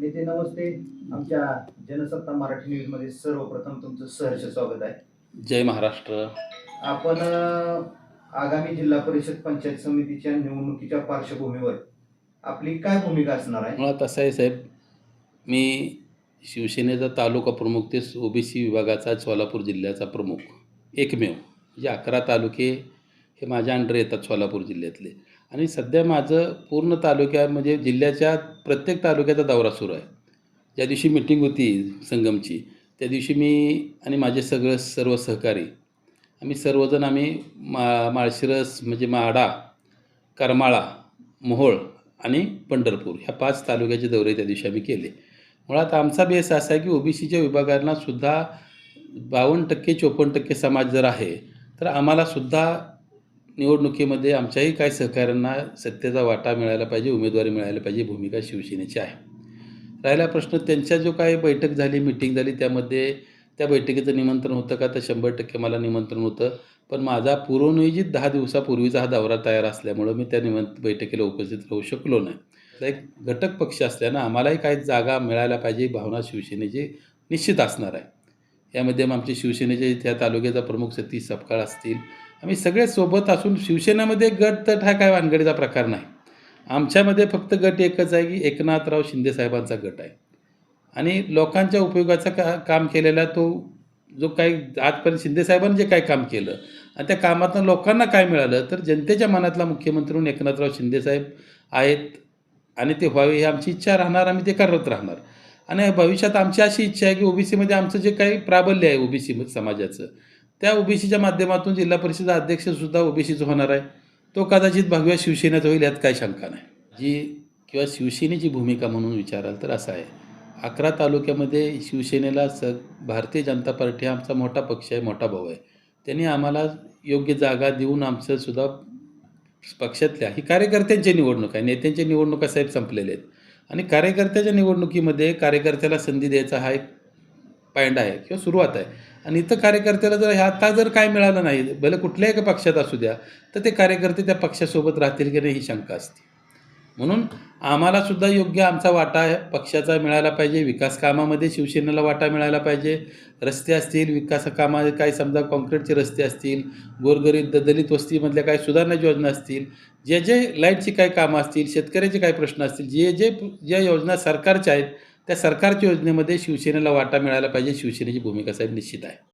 नेते नमस्ते. आमच्या जनसत्ता मराठी न्यूजमध्ये सर्वप्रथम तुमचं सहर्ष स्वागत आहे. जय महाराष्ट्र. आपण आगामी जिल्हा परिषद पंचायत समितीच्या निवडणुकीच्या पार्श्वभूमीवर आपली काय भूमिका असणार आहे? मुळात असं आहे साहेब मी शिवसेनेचा तालुका प्रमुख ते ओबीसी विभागाचा सोलापूर जिल्ह्याचा प्रमुख एकमेव. म्हणजे अकरा तालुके हे माझ्या अंडर येतात सोलापूर जिल्ह्यातले. आणि सध्या माझं पूर्ण तालुक्या म्हणजे जिल्ह्याच्या प्रत्येक तालुक्याचा दौरा सुरू आहे. ज्या दिवशी मिटिंग होती संगमची त्या दिवशी मी आणि माझे सगळं सर्व सहकारी आम्ही सर्वजण आम्ही मा माळशिरस म्हणजे माडा करमाळा मोहोळ आणि पंढरपूर ह्या पाच तालुक्याचे दौरे त्या दिवशी आम्ही केले. मुळात आमचा बेस असा आहे की ओबीसीच्या विभागांना सुद्धा बावन्न टक्के चोपन्न टक्के समाज जर आहे तर आम्हालासुद्धा निवडणुकीमध्ये आमच्याही काही सहकाऱ्यांना सत्तेचा वाटा मिळायला पाहिजे उमेदवारी मिळायला पाहिजे भूमिका शिवसेनेची आहे. राहिला प्रश्न त्यांच्या जो काही बैठक झाली मिटिंग झाली त्यामध्ये त्या बैठकीचं निमंत्रण होतं का? तर शंभर टक्के मला निमंत्रण होतं. पण माझा पूर्वनियोजित दहा दिवसापूर्वीचा हा दौरा तयार असल्यामुळं मी त्या निमंत बैठकीला उपस्थित राहू शकलो नाही. तर एक घटक पक्ष असल्यानं आम्हालाही काही जागा मिळायला पाहिजे भावना शिवसेनेची निश्चित असणार आहे. यामध्ये मग आमचे शिवसेनेचे त्या तालुक्याचा प्रमुख सतीश सपकाळ असतील आम्ही सगळे सोबत असून शिवसेनेमध्ये गट तट हा काय वानगडीचा प्रकार नाही. आमच्यामध्ये फक्त गट एकच आहे की एकनाथराव शिंदेसाहेबांचा गट आहे. आणि लोकांच्या उपयोगाचा का काम केलेला तो जो काही आजपर्यंत शिंदेसाहेबांनी जे काही काम केलं आणि त्या कामातनं लोकांना काय मिळालं तर जनतेच्या मनातला मुख्यमंत्री म्हणून एकनाथराव शिंदेसाहेब आहेत आणि ते व्हावे ही आमची इच्छा राहणार आम्ही ते करत राहणार. आणि भविष्यात आमची अशी इच्छा आहे की ओबीसीमध्ये आमचं जे काही प्राबल्य आहे ओबीसी समाजाचं त्या ओबीसीच्या माध्यमातून जिल्हा परिषद अध्यक्षसुद्धा ओबीसीचं होणार आहे. तो कदाचित भगव्या शिवसेनेत होईल यात काही शंका नाही. जी किंवा शिवसेनेची भूमिका म्हणून विचाराल तर असं आहे. अकरा तालुक्यामध्ये शिवसेनेला स भारतीय जनता पार्टी हा आमचा मोठा पक्ष आहे मोठा भाऊ आहे. त्यांनी आम्हाला योग्य जागा देऊन आमचंसुद्धा पक्षातल्या ही कार्यकर्त्यांची निवडणूक आहे. नेत्यांच्या निवडणुका साहेब संपलेल्या आहेत. आणि कार्यकर्त्याच्या निवडणुकीमध्ये कार्यकर्त्याला संधी द्यायचा हा एक पायंडा आहे किंवा सुरुवात आहे. आणि इथं कार्यकर्त्याला जर ह्या आता जर काय मिळालं नाही भले कुठल्याही एका पक्षात असू द्या तर ते कार्यकर्ते त्या पक्षासोबत राहतील की नाही ही शंका असते. म्हणून आम्हालासुद्धा योग्य आमचा वाटा पक्षाचा मिळायला पाहिजे विकास कामामध्ये शिवसेनेला वाटा मिळायला पाहिजे. रस्ते असतील विकास कामा काही समजा कॉन्क्रीटचे रस्ते असतील गोरगरीब द- दलित वस्तीमधल्या काही सुधारणा योजना असतील जे जे लाईटची काही कामं असतील शेतकऱ्याचे काही प्रश्न असतील जे जे ज्या योजना सरकारच्या आहेत त्या सरकारच्या योजनेमध्ये शिवसेनेला वाटा मिळायला पाहिजे शिवसेनेची भूमिका साहेब निश्चित आहे.